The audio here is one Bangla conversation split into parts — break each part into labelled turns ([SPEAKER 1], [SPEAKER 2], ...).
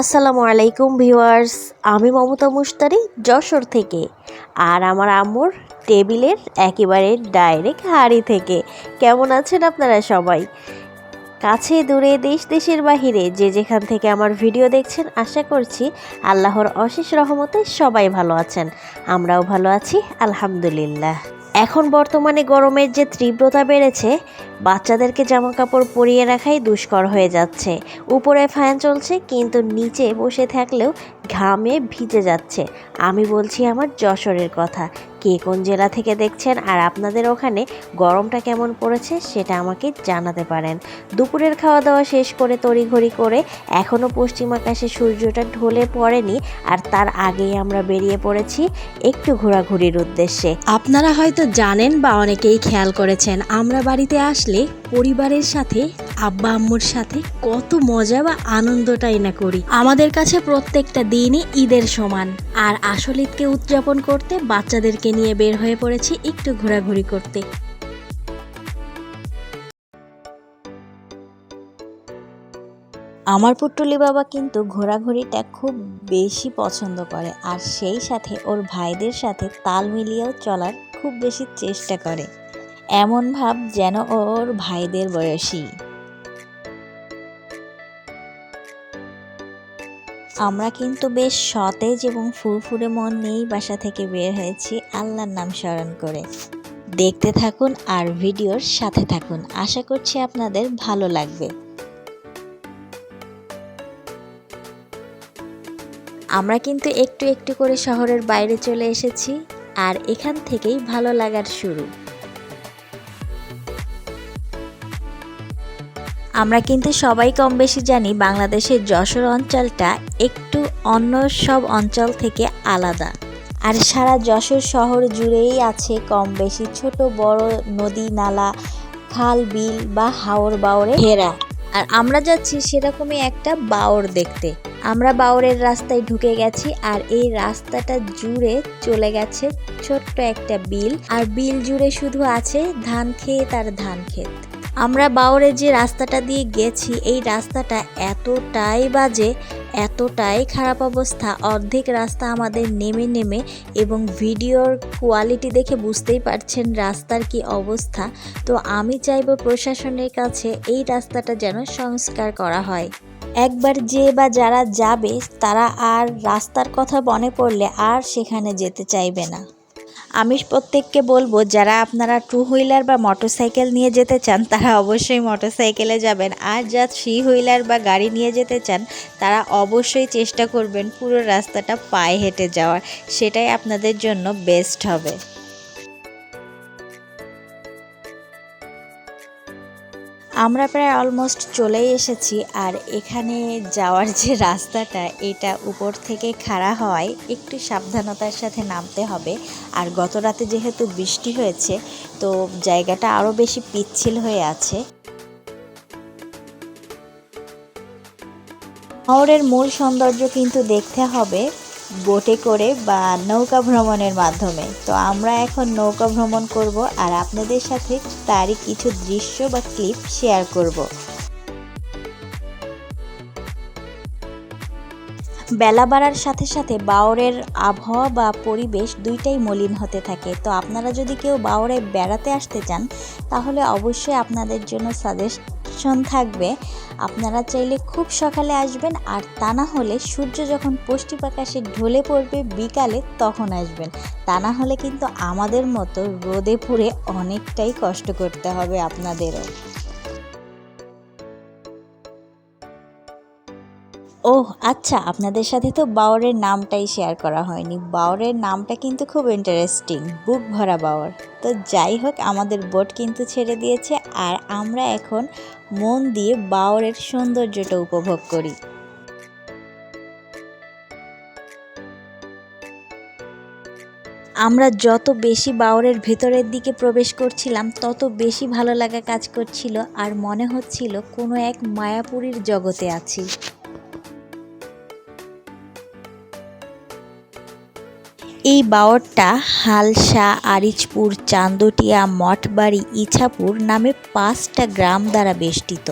[SPEAKER 1] আসসালামু আলাইকুম ভিউয়ার্স, আমি মমতা মুস্তারি যশোর থেকে। আর আমার আম্মুর টেবিলের একেবারে ডাইরেক্ট হাড়ি থেকে। কেমন আছেন আপনারা সবাই? কাছে দূরে দেশ, দেশের বাহিরে যে যেখান থেকে আমার ভিডিও দেখছেন, আশা করছি আল্লাহর অশেষ রহমতে সবাই ভালো আছেন। আমরাও ভালো আছি, আলহামদুলিল্লাহ। এখন বর্তমানে গরমের যে তীব্রতা বেড়েছে বাচ্চাদেরকে জামা কাপড় পরিয়ে রাখাই দুষ্কর হয়ে যাচ্ছে। উপরে ফ্যান চলছে, কিন্তু নিচে বসে থাকলেও ঘামে ভিজে যাচ্ছে। আমি বলছি আমার যশোরের কথা। কে কোন জেলা থেকে দেখছেন আর আপনাদের ওখানে গরমটা কেমন পড়েছে সেটা আমাকে জানাতে পারেন। দুপুরের খাওয়া দাওয়া শেষ করে তড়িঘড়ি করে এখনও পশ্চিম আকাশে সূর্যটা ঢলে পড়েনি আর তার আগেই আমরা বেরিয়ে পড়েছি একটু ঘোরাঘুরির উদ্দেশ্যে।
[SPEAKER 2] আপনারা হয়তো জানেন বা অনেকেই খেয়াল করেছেন, আমরা বাড়িতে আসলে পরিবারের সাথে, আব্বা আম্মুর সাথে কত মজা বা আনন্দটাই না করি। আমাদের কাছে প্রত্যেকটা দিনই ঈদের সমান। আর আসল ঈদকে উদযাপন করতে বাচ্চাদেরকে নিয়ে বের হয়ে পড়েছি একটু ঘোরাঘুরি করতে।
[SPEAKER 3] আমার পুট্টুলি বাবা কিন্তু ঘোরাঘুরিটা খুব বেশি পছন্দ করে আর সেই সাথে ওর ভাইদের সাথে তাল মিলিয়েও চলার খুব বেশি চেষ্টা করে। এমন ভাব যেন ওর ভাইদের বয়সী। আমরা কিন্তু বেশ সতেজ এবং ফুরফুরে মন নিয়েই বাসা থেকে বের হয়েছি আল্লাহর নাম স্মরণ করে। দেখতে থাকুন আর ভিডিওর সাথে থাকুন। আশা করছি আপনাদের ভালো লাগবে। আমরা কিন্তু একটু একটু করে শহরের বাইরে চলে এসেছি আর এখান থেকেই ভালো লাগার শুরু। আমরা কিন্তু সবাই কম বেশি জানি বাংলাদেশের যশোর অঞ্চলটা একটু অন্য সব অঞ্চল থেকে আলাদা। আর সারা যশোর শহর জুড়েই আছে কম বেশি ছোট, বড় নদী, নালা, খাল, বিল বা হাওর বাওরে ঘেরা। আর আমরা যাচ্ছি সেরকমই একটা বাওর দেখতে। আমরা বাওরের রাস্তায় ঢুকে গেছি আর এই রাস্তাটা জুড়ে চলে গেছে ছোট্ট একটা বিল। আর বিল জুড়ে শুধু আছে ধান ক্ষেত আর ধান ক্ষেত। আমরা বাউরে যে রাস্তাটা দিয়ে গেছি, এই রাস্তাটা এতটাই বাজে, এতটাই খারাপ অবস্থা। অর্ধেক রাস্তা আমাদের নেমে নেমে এবং ভিডিওর কোয়ালিটি দেখে বুঝতেই পারছেন রাস্তার কি অবস্থা। তো আমি চাইব প্রশাসনের কাছে এই রাস্তাটা যেন সংস্কার করা হয়। একবার যে বা যারা যাবে, তারা আর রাস্তার কথা মনে পড়লে আর সেখানে যেতে চাইবে না। আমি প্রত্যেককে বলব, যারা আপনারা টু হুইলার বা মোটরসাইকেল নিয়ে যেতে চান, তারা অবশ্যই মোটরসাইকেলে যাবেন। আর যা থ্রি হুইলার বা গাড়ি নিয়ে যেতে চান, তারা অবশ্যই চেষ্টা করবেন পুরো রাস্তাটা পায়ে হেঁটে যাওয়ার। সেটাই আপনাদের জন্য বেস্ট হবে। আমরা প্রায় অলমোস্ট চলেই এসেছি আর এখানে যাওয়ার যে রাস্তাটা, এটা উপর থেকে খাড়া হওয়ায় একটু সাবধানতার সাথে নামতে হবে। আর গত রাতে যেহেতু বৃষ্টি হয়েছে, তো জায়গাটা আরও বেশি পিচ্ছিল হয়ে আছে। শহরের মূল সৌন্দর্য কিন্তু দেখতে হবে। বোটে করে বা নৌকা ভ্রমণের মাধ্যমে। তো আমরা এখন নৌকা ভ্রমণ করব আর আপনাদের সাথে তারই কিছু দৃশ্য বা ক্লিপ শেয়ার করব। বেলা বাড়ার সাথে সাথে বাওরের আবহাওয়া বা পরিবেশ দুইটাই মলিন হতে থাকে। তো আপনারা যদি কেউ বাওরে বেড়াতে আসতে চান, তাহলে অবশ্যই আপনাদের জন্য সাজেশন থাকবে, আপনারা চাইলে খুব সকালে আসবেন আর তা না হলে সূর্য যখন পশ্চিম আকাশে ঢলে পড়বে বিকালে তখন আসবেন। তা না হলে কিন্তু আমাদের মতো রোদে পুড়ে অনেকটাই কষ্ট করতে হবে আপনাদেরও। ওহ আচ্ছা আপনাদের সাথে তো বাওরের নামটাই শেয়ার করা হয়নি। বাওরের নামটা কিন্তু খুব ইন্টারেস্টিং বুক ভরা বাওর তো যাই হোক, আমাদের বোট কিন্তু ছেড়ে দিয়েছে আর আমরা এখন মন দিয়ে বাওরের সৌন্দর্যটা উপভোগ করি। আমরা যত বেশি বাওরের ভেতরের দিকে প্রবেশ করছিলাম, তত বেশি ভালো লাগা কাজ করছিল আর মনে হচ্ছিল কোনো এক মায়াপুরীর জগতে আছি। এই বাওরটা হালসা, আরিচপুর, চান্দটিয়া, মঠবাড়ি, ইছাপুর নামে পাঁচটা গ্রাম দ্বারা বেষ্টিত।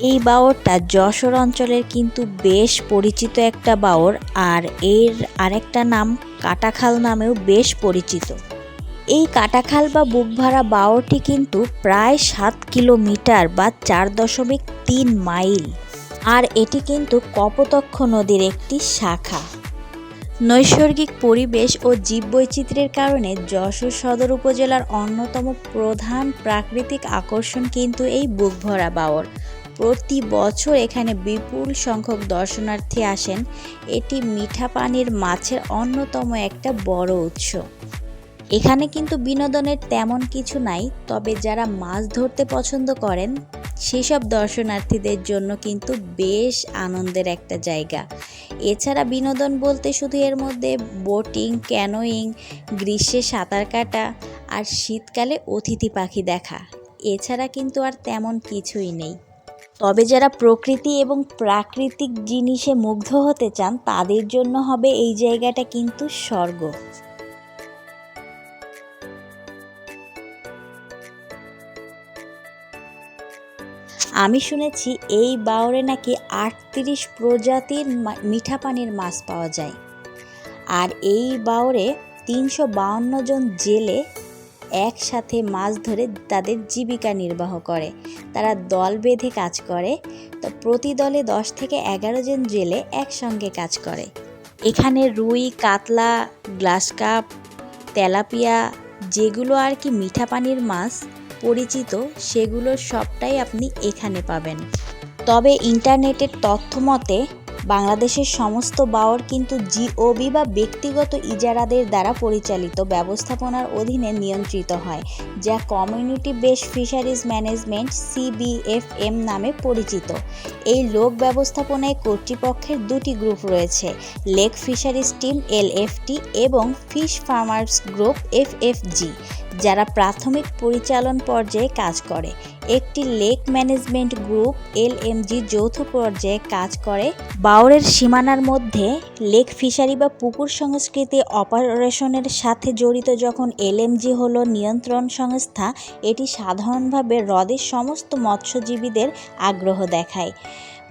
[SPEAKER 3] এই বাওরটা যশোর অঞ্চলের কিন্তু বেশ পরিচিত একটা বাওর আর এর আরেকটা নাম কাটাখাল নামেও বেশ পরিচিত। এই কাটাখাল বা বুকভাড়া বাওরটি কিন্তু প্রায় সাত কিলোমিটার বা চার দশমিক তিন মাইল। আর এটি কিন্তু কপোতক্ষ নদীর একটি শাখা। নৈসর্গিক পরিবেশ ও জীববৈচিত্র্যের কারণে যশোর সদর উপজেলার অন্যতম প্রধান প্রাকৃতিক আকর্ষণ কিন্তু এই বুকভরা বাওর। প্রতি বছর এখানে বিপুল সংখ্যক দর্শনার্থী আসেন। এটি মিঠা পানির মাছের অন্যতম একটা বড় উৎস। এখানে কিন্তু বিনোদনের তেমন কিছু নাই, তবে যারা মাছ ধরতে পছন্দ করেন সেসব দর্শনার্থীদের জন্য কিন্তু বেশ আনন্দের একটা জায়গা। এছাড়া বিনোদন বলতে শুধু এর মধ্যে বোটিং, ক্যানোয়িং, গ্রীষ্মে সাঁতার কাটা আর শীতকালে অতিথি পাখি দেখা, এছাড়া কিন্তু আর তেমন কিছুই নেই। তবে যারা প্রকৃতি এবং প্রাকৃতিক জিনিসে মুগ্ধ হতে চান, তাদের জন্য হবে এই জায়গাটা কিন্তু স্বর্গ। আমি শুনেছি এই বাওরে নাকি আটত্রিশ প্রজাতির মিঠা পানির মাছ পাওয়া যায়। আর এই বাওরে তিনশো বাউন্ন জন জেলে একসাথে মাছ ধরে তাদের জীবিকা নির্বাহ করে। তারা দল বেঁধে কাজ করে। তো প্রতি দলে দশ থেকে এগারো জন জেলে একসঙ্গে কাজ করে। এখানে রুই, কাতলা গ্লাস কাপ তেলাপিয়া, যেগুলো আর কি মিঠা পানির মাছ পরিচিত সেগুলো সবটাই আপনি এখানে পাবেন। তবে ইন্টারনেটের তথ্য মতে বাংলাদেশের সমস্ত বাওর কিন্তু জিওবি বা ব্যক্তিগত ইজারাদের দ্বারা পরিচালিত ব্যবস্থাপনার অধীনে নিয়ন্ত্রিত হয়, যা community base fisheries management CBFM নামে পরিচিত। এই লোক ব্যবস্থাপনায় কর্তৃপক্ষের দুটি গ্রুপ রয়েছে, লেক ফিশারিজ টিম এলএফটি এবং ফিশ ফার্মার্স গ্রুপ এফএফজি, যারা প্রাথমিক পরিচালন পর্যায়ে কাজ করে। একটি লেক ম্যানেজমেন্ট গ্রুপ, এলএমজি, যৌথ পর্যায়ে কাজ করে। বাউরের সীমানার মধ্যে লেক ফিশারি বা পুকুর সংস্কৃতি অপারেশনের সাথে জড়িত যখন এলএমজি হল নিয়ন্ত্রণ সংস্থা, এটি সাধারণভাবে হ্রদের সমস্ত মৎস্যজীবীদের আগ্রহ দেখায়।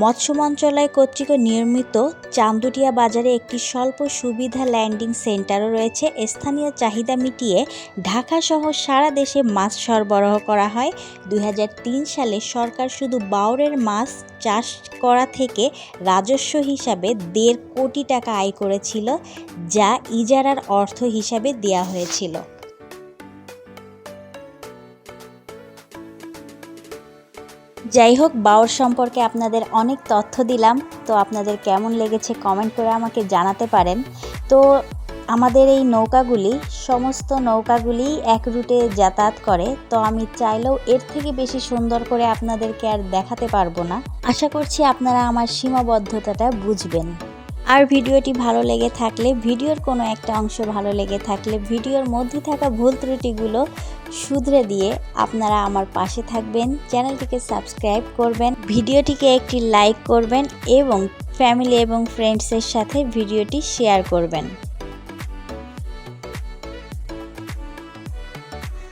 [SPEAKER 3] মৎস্য মন্ত্রণালয় কর্তৃক নির্মিত চান্দুটিয়া বাজারে একটি স্বল্প সুবিধা ল্যান্ডিং সেন্টারও রয়েছে। স্থানীয় চাহিদা মিটিয়ে ঢাকা সহ সারা দেশে মাছ সরবরাহ করা হয়। দু হাজার তিন সালে সরকার শুধু বাউরের মাছ চাষ করা থেকে রাজস্ব হিসাবে দেড় কোটি টাকা আয় করেছিল, যা ইজারার অর্থ হিসাবে দেয়া হয়েছিল। যাই হোক বাউর সম্পর্কে আপনাদের অনেক তথ্য দিলাম। তো আপনাদের কেমন লেগেছে কমেন্ট করে আমাকে জানাতে পারেন। তো আমাদের এই নৌকাগুলি, সমস্ত নৌকাগুলি এক রুটে যাতায়াত করে। তো আমি চাইলেও এর থেকে বেশি সুন্দর করে আপনাদেরকে আর দেখাতে পারব না। আশা করছি আপনারা আমার সীমাবদ্ধতাটা বুঝবেন। আর ভিডিওটি ভালো লেগে থাকলে, ভিডিওর কোনো একটা অংশ ভালো লেগে থাকলে, ভিডিওর মধ্যে থাকা ভুল ত্রুটিগুলো শুধরে দিয়ে আপনারা আমার পাশে থাকবেন, চ্যানেলটিকে সাবস্ক্রাইব করবেন, ভিডিওটিকে একটি লাইক করবেন এবং ফ্যামিলি এবং ফ্রেন্ডসের সাথে ভিডিওটি শেয়ার করবেন।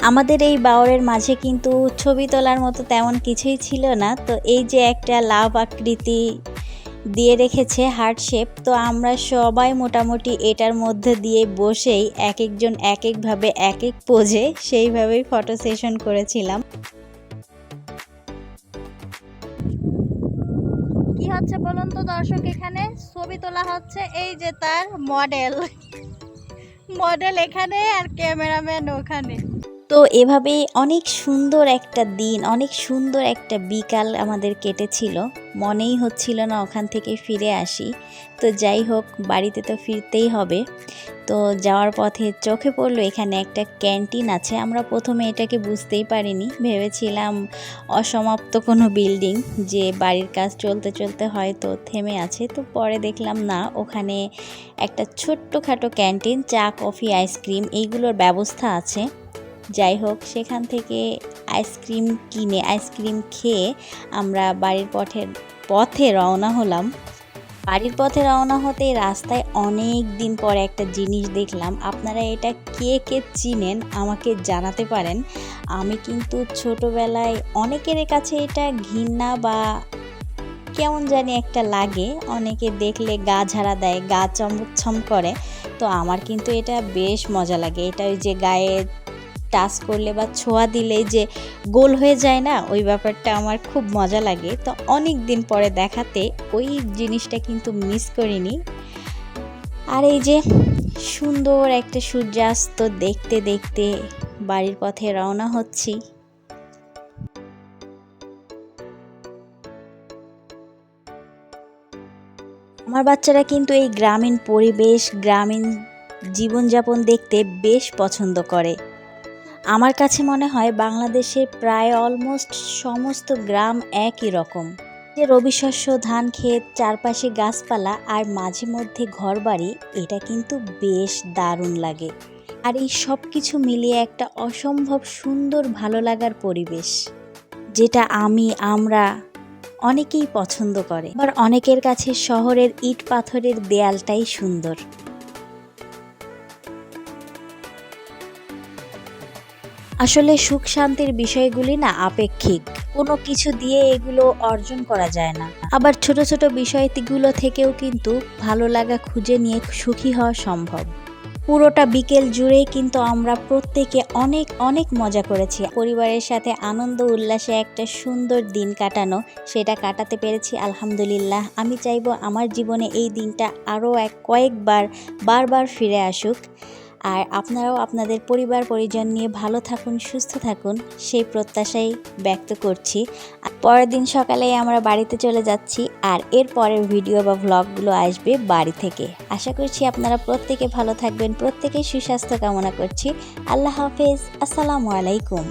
[SPEAKER 3] আমাদের এই বাওরের মাঝে কিন্তু ছবি তোলার মতো তেমন কিছুই ছিল না, তো এই যে একটা লাভ আকৃতি দিয়ে রেখেছে হার্ট শেপ। তো আমরা সবাই মোটামুটি এটার মধ্যে দিয়ে বসেই এক একজন এক একভাবে এক এক পোজে সেইভাবেই ফটো সেশন করেছিলাম।
[SPEAKER 1] কি হচ্ছে বলুন তো দর্শক, এখানে ছবি তোলা হচ্ছে এই যে তার মডেল মডেল এখানে আর ক্যামেরাম্যান ওখানে।
[SPEAKER 3] তো এভাবে অনেক সুন্দর একটা দিন, অনেক সুন্দর একটা বিকাল আমাদের কেটেছিল। মনেই হচ্ছিল না ওখান থেকে ফিরে আসি। তো যাই হোক, বাড়িতে তো ফিরতেই হবে। তো যাওয়ার পথে চোখে পড়ল এখানে একটা ক্যান্টিন আছে। আমরা প্রথমে এটাকে বুঝতেই পারিনি। ভেবেছিলাম অসমাপ্ত কোনো বিল্ডিং যে বাড়ির কাজ চলতে চলতে হয়তো থেমে আছে। তো পরে দেখলাম না, ওখানে একটা ছোট্টখাটো ক্যান্টিন, চা, কফি, আইসক্রিম এইগুলোর ব্যবস্থা আছে। যাই হোক, সেখান থেকে আইসক্রিম কিনে আইসক্রিম খেয়ে আমরা বাড়ির পথে পথে রওনা হলাম। বাড়ির পথে রওনা হতে রাস্তায় অনেক দিন পরে একটা জিনিস দেখলাম। আপনারা এটা কে কে চিনেন আমাকে জানাতে পারেন। আমি কিন্তু ছোটোবেলায় অনেকের কাছে এটা ঘৃণা বা কেমন জানি একটা লাগে। অনেকে দেখলে গা ঝাড়া দেয়, গা চমচম করে। তো আমার কিন্তু এটা বেশ মজা লাগে। এটা ওই যে গায়ে টাচ করলে বা ছোঁয়া দিলে যে গোল হয়ে যায় না, ওই ব্যাপারটা আমার খুব মজা লাগে। তো অনেক দিন পরে দেখাতে ওই জিনিসটা কিন্তু মিস করিনি। আর এই যে সুন্দর একটা সূর্যাস্ত দেখতে দেখতে বাড়ির পথে রওনা হচ্ছি। আমার বাচ্চারা কিন্তু এই গ্রামীণ পরিবেশ, গ্রামীণ জীবনযাপন দেখতে বেশ পছন্দ করে। আমার কাছে মনে হয় বাংলাদেশের প্রায় অলমোস্ট সমস্ত গ্রাম একই রকম। যে রবি শস্য, ধান ক্ষেত, চারপাশে গাছপালা আর মাঝে মধ্যে ঘরবাড়ি, এটা কিন্তু বেশ দারুণ লাগে। আর এই সব কিছু মিলিয়ে একটা অসম্ভব সুন্দর ভালো লাগার পরিবেশ, যেটা আমি, আমরা অনেকেই পছন্দ করে। আবার অনেকের কাছে শহরের ইট পাথরের দেয়ালটাই সুন্দর। আসলে সুখ শান্তির বিষয়গুলি না আপেক্ষিক। কোনো কিছু দিয়ে এগুলো অর্জন করা যায় না। আবার ছোট ছোট বিষয়গুলো থেকেও কিন্তু ভালো লাগা খুঁজে নিয়ে সুখী হওয়া সম্ভব। পুরোটা বিকেল জুড়েই কিন্তু আমরা প্রত্যেকে অনেক অনেক মজা করেছি। পরিবারের সাথে আনন্দ, উল্লাসে একটা সুন্দর দিন কাটানো, সেটা কাটাতে পেরেছি, আলহামদুলিল্লাহ। আমি চাইব আমার জীবনে এই দিনটা আরও এক, কয়েকবার, বারবার ফিরে আসুক। আর আপনারাও আপনাদের পরিবার পরিজন নিয়ে ভালো থাকুন, সুস্থ থাকুন, সেই প্রত্যাশাই ব্যক্ত করছি। পরের দিন সকালে আমরা বাড়িতে চলে যাচ্ছি আর এর পরের ভিডিও বা ভ্লগগুলো আসবে বাড়ি থেকে। আশা করছি আপনারা প্রত্যেকে ভালো থাকবেন, প্রত্যেকেই সুস্বাস্থ্য কামনা করছি। আল্লাহ হাফেজ, আসসালামু আলাইকুম।